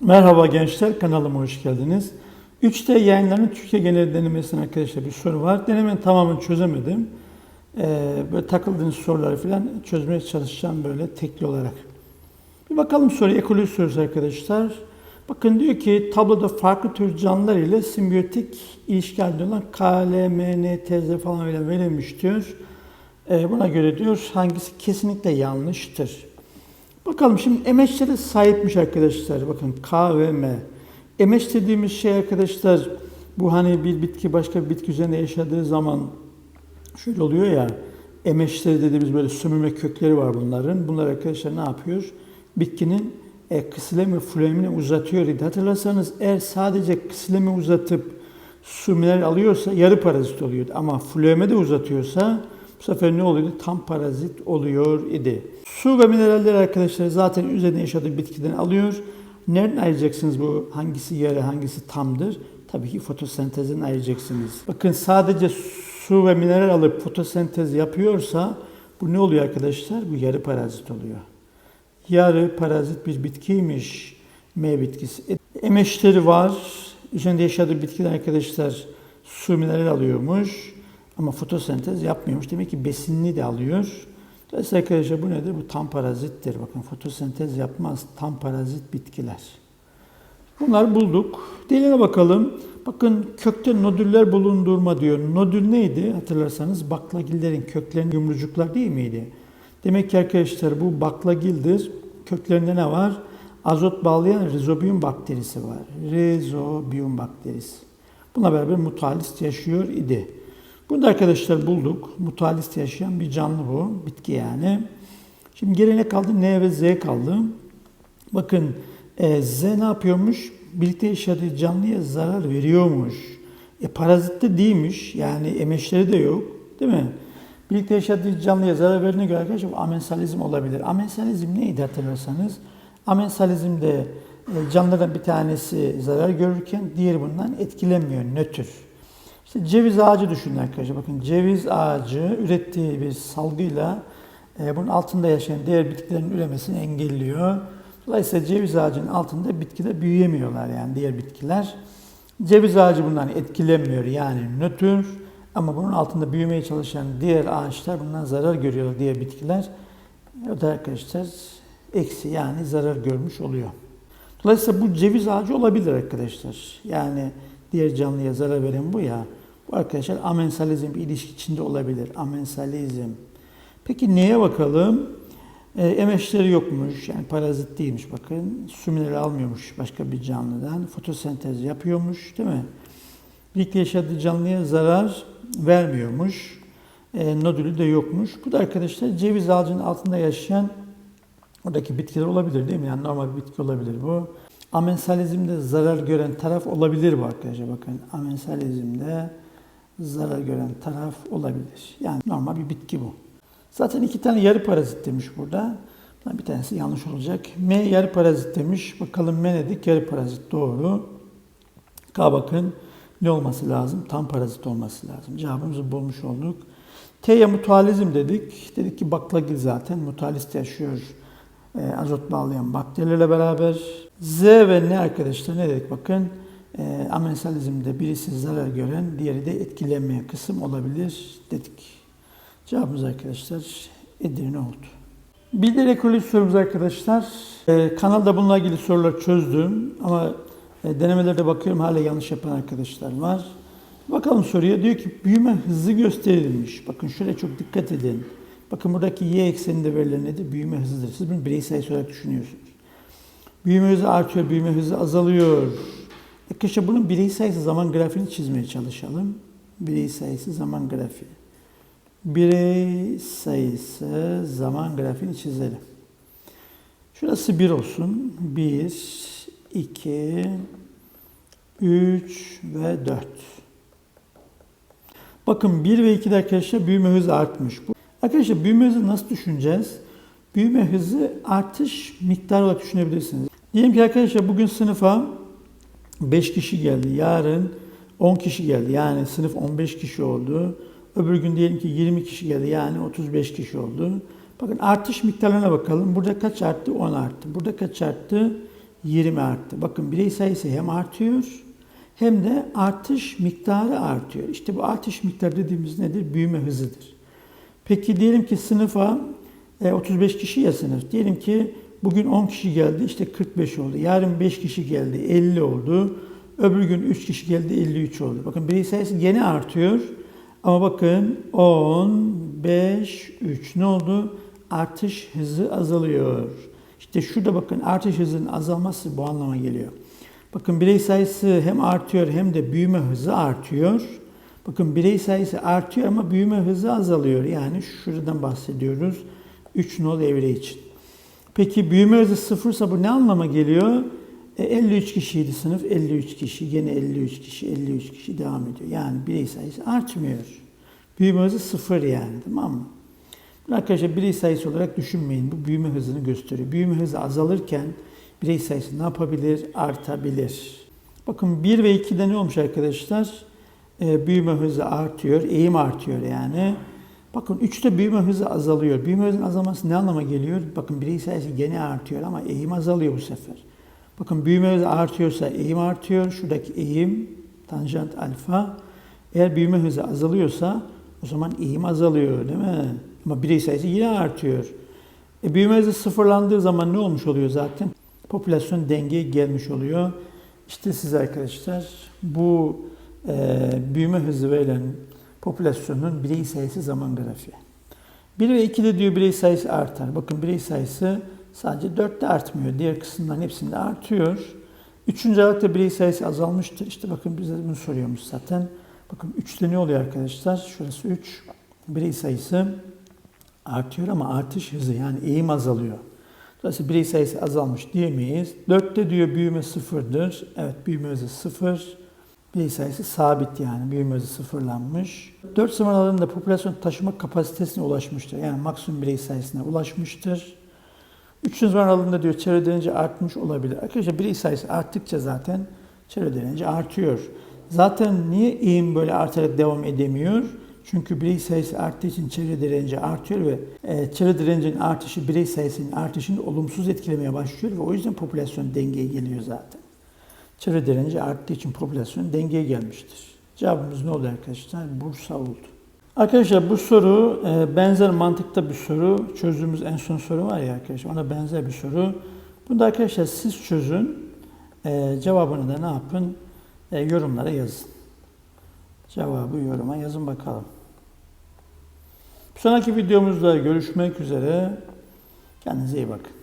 Merhaba gençler, kanalıma hoş geldiniz. 3D yayınlarının Türkiye genel denemesine arkadaşlar bir soru var. Denemenin tamamını çözemedim. Ee, böyle takıldığınız soruları falan çözmeye çalışacağım böyle tekli olarak. Bir bakalım soruya, ekoloji sorusu arkadaşlar. Bakın diyor ki tabloda farklı tür canlılar ile simbiyotik ilişki halinde olan K, L, M, N, T, Z falan öyle verilmiş diyor. Ee, buna göre diyor hangisi kesinlikle yanlıştır. Bakalım şimdi emeçlere sahipmiş arkadaşlar. Bakın K ve M. Emeç dediğimiz şey arkadaşlar bu hani bir bitki başka bir bitki üzerinde yaşadığı zaman şöyle oluyor ya emeçleri dediğimiz böyle sömürme kökleri var bunların. Bunlar arkadaşlar ne yapıyor? Bitkinin e, kısilem ve fluemini uzatıyor idi. Hatırlarsanız eğer sadece kısilemi uzatıp su alıyorsa yarı parazit oluyordu. Ama flueme de uzatıyorsa bu sefer ne oluyordu? Tam parazit oluyor idi. Su ve mineraller arkadaşlar zaten üzerinde yaşadığı bitkiden alıyor. Nereden ayıracaksınız bu? Hangisi yarı, hangisi tamdır? Tabii ki fotosentezden ayıracaksınız. Bakın sadece su ve mineral alıp fotosentez yapıyorsa bu ne oluyor arkadaşlar? Bu yarı parazit oluyor. Yarı parazit bir bitkiymiş. M bitkisi. E, Emeçleri var. Üzerinde yaşadığı bitkiden arkadaşlar su mineral alıyormuş. Ama fotosentez yapmıyormuş. Demek ki besinini de alıyor. Dolayısıyla arkadaşlar bu nedir? Bu tam parazittir. Bakın fotosentez yapmaz. Tam parazit bitkiler. Bunlar bulduk. Diğerine bakalım. Bakın kökte nodüller bulundurma diyor. Nodül neydi? Hatırlarsanız baklagillerin köklerinin yumrucuklar değil miydi? Demek ki arkadaşlar bu baklagildir. Köklerinde ne var? Azot bağlayan rizobiyum bakterisi var. Rizobiyum bakterisi. Buna beraber mutalist yaşıyor idi. Bunu da arkadaşlar bulduk. Mutalist yaşayan bir canlı bu. Bitki yani. Şimdi geriye ne kaldı? N ve Z kaldı. Bakın e, Z ne yapıyormuş? Birlikte yaşadığı canlıya zarar veriyormuş. E, parazit de değilmiş. Yani emeçleri de yok. Değil mi? Birlikte yaşadığı canlıya zarar verdiğine göre arkadaşlar amensalizm olabilir. Amensalizm neydi hatırlarsanız? Amensalizmde e, canlılardan bir tanesi zarar görürken diğeri bundan etkilenmiyor, nötr. İşte ceviz ağacı düşünün arkadaşlar. Bakın ceviz ağacı ürettiği bir salgıyla e, bunun altında yaşayan diğer bitkilerin üremesini engelliyor. Dolayısıyla ceviz ağacının altında bitkiler büyüyemiyorlar yani diğer bitkiler. Ceviz ağacı bundan etkilenmiyor yani nötr ama bunun altında büyümeye çalışan diğer ağaçlar bundan zarar görüyor diğer bitkiler. O da arkadaşlar eksi yani zarar görmüş oluyor. Dolayısıyla bu ceviz ağacı olabilir arkadaşlar. Yani diğer canlıya zarar veren bu ya. Bu arkadaşlar amensalizm bir ilişki içinde olabilir. Amensalizm. Peki neye bakalım? E, emeçleri yokmuş. Yani parazit değilmiş bakın. Su minerali almıyormuş başka bir canlıdan. Fotosentez yapıyormuş değil mi? Birlikte yaşadığı canlıya zarar vermiyormuş. E, nodülü de yokmuş. Bu da arkadaşlar ceviz ağacının altında yaşayan oradaki bitkiler olabilir değil mi? Yani normal bir bitki olabilir bu. Amensalizmde zarar gören taraf olabilir bu arkadaşlar. Bakın amensalizmde zarar gören taraf olabilir. Yani normal bir bitki bu. Zaten iki tane yarı parazit demiş burada. Bir tanesi yanlış olacak. M yarı parazit demiş. Bakalım M dedik yarı parazit doğru. K bakın ne olması lazım? Tam parazit olması lazım. Cevabımızı bulmuş olduk. T'ye mutualizm dedik. Dedik ki baklagil zaten mutualist yaşıyor. E, azot bağlayan bakterilerle beraber. Z ve ne arkadaşlar ne dedik bakın. E, amensalizmde birisi zarar gören, diğeri de etkilenmeyen kısım olabilir dedik. Cevabımız arkadaşlar Edirne oldu. Bildir ekoloji sorumuz arkadaşlar. E, kanalda bununla ilgili sorular çözdüm ama e, denemelerde bakıyorum hala yanlış yapan arkadaşlar var. Bakalım soruya diyor ki büyüme hızı gösterilmiş. Bakın şöyle çok dikkat edin. Bakın buradaki y ekseninde verilen nedir? Büyüme hızıdır. Siz bunu birey sayısı olarak düşünüyorsunuz. Büyüme hızı artıyor, büyüme hızı azalıyor. Arkadaşlar bunun birey sayısı zaman grafiğini çizmeye çalışalım. Birey sayısı zaman grafiği. Birey sayısı zaman grafiğini çizelim. Şurası 1 olsun. 1, 2, 3 ve 4. Bakın 1 ve 2'de arkadaşlar büyüme hızı artmış. Arkadaşlar büyüme hızı nasıl düşüneceğiz? Büyüme hızı artış miktarı olarak düşünebilirsiniz. Diyelim ki arkadaşlar bugün sınıfa 5 kişi geldi. Yarın 10 kişi geldi. Yani sınıf 15 kişi oldu. Öbür gün diyelim ki 20 kişi geldi. Yani 35 kişi oldu. Bakın artış miktarlarına bakalım. Burada kaç arttı? 10 arttı. Burada kaç arttı? 20 arttı. Bakın birey sayısı hem artıyor hem de artış miktarı artıyor. İşte bu artış miktarı dediğimiz nedir? Büyüme hızıdır. Peki diyelim ki sınıfa e, 35 kişi ya sınıf. Diyelim ki bugün 10 kişi geldi işte 45 oldu. Yarın 5 kişi geldi 50 oldu. Öbür gün 3 kişi geldi 53 oldu. Bakın birey sayısı gene artıyor. Ama bakın 10, 5, 3 ne oldu? Artış hızı azalıyor. İşte şurada bakın artış hızının azalması bu anlama geliyor. Bakın birey sayısı hem artıyor hem de büyüme hızı artıyor. Bakın birey sayısı artıyor ama büyüme hızı azalıyor. Yani şuradan bahsediyoruz. 3 nol evre için. Peki büyüme hızı sıfırsa bu ne anlama geliyor? E, 53 kişiydi sınıf, 53 kişi, yine 53 kişi, 53 kişi devam ediyor. Yani birey sayısı artmıyor. Büyüme hızı sıfır yani tamam mı? Arkadaşlar birey sayısı olarak düşünmeyin. Bu büyüme hızını gösteriyor. Büyüme hızı azalırken birey sayısı ne yapabilir? Artabilir. Bakın 1 ve 2'de ne olmuş arkadaşlar? Ee, büyüme hızı artıyor, eğim artıyor yani. Bakın 3'te büyüme hızı azalıyor. Büyüme hızının azalması ne anlama geliyor? Bakın birey sayısı gene artıyor ama eğim azalıyor bu sefer. Bakın büyüme hızı artıyorsa eğim artıyor. Şuradaki eğim tanjant alfa. Eğer büyüme hızı azalıyorsa o zaman eğim azalıyor değil mi? Ama birey sayısı yine artıyor. E, büyüme hızı sıfırlandığı zaman ne olmuş oluyor zaten? Popülasyon dengeye gelmiş oluyor. İşte siz arkadaşlar bu e, büyüme hızı verilen popülasyonun birey sayısı zaman grafiği. 1 ve 2'de diyor birey sayısı artar. Bakın birey sayısı sadece 4'te artmıyor. Diğer kısımların hepsinde artıyor. Üçüncü aralıkta birey sayısı azalmıştır. İşte bakın bize bunu soruyormuş zaten. Bakın 3'te ne oluyor arkadaşlar? Şurası 3. Birey sayısı artıyor ama artış hızı yani eğim azalıyor. Dolayısıyla birey sayısı azalmış diyemeyiz. 4'te diyor büyüme sıfırdır. Evet büyüme hızı sıfır. Birey sayısı sabit yani büyüme hızı sıfırlanmış. 4 zaman aralığında popülasyon taşıma kapasitesine ulaşmıştır. Yani maksimum birey sayısına ulaşmıştır. 3. zaman aralığında diyor çevre direnci artmış olabilir. Arkadaşlar birey sayısı arttıkça zaten çevre direnci artıyor. Zaten niye eğim böyle artarak devam edemiyor? Çünkü birey sayısı arttığı için çevre direnci artıyor ve e, çevre direncinin artışı birey sayısının artışını olumsuz etkilemeye başlıyor ve o yüzden popülasyon dengeye geliyor zaten. Çevre direnci arttığı için popülasyon dengeye gelmiştir. Cevabımız ne oldu arkadaşlar? Bursa oldu. Arkadaşlar bu soru e, benzer mantıkta bir soru. Çözdüğümüz en son soru var ya arkadaşlar ona benzer bir soru. Bunu da arkadaşlar siz çözün. E, cevabını da ne yapın? E, yorumlara yazın. Cevabı yoruma yazın bakalım. Bir sonraki videomuzda görüşmek üzere. Kendinize iyi bakın.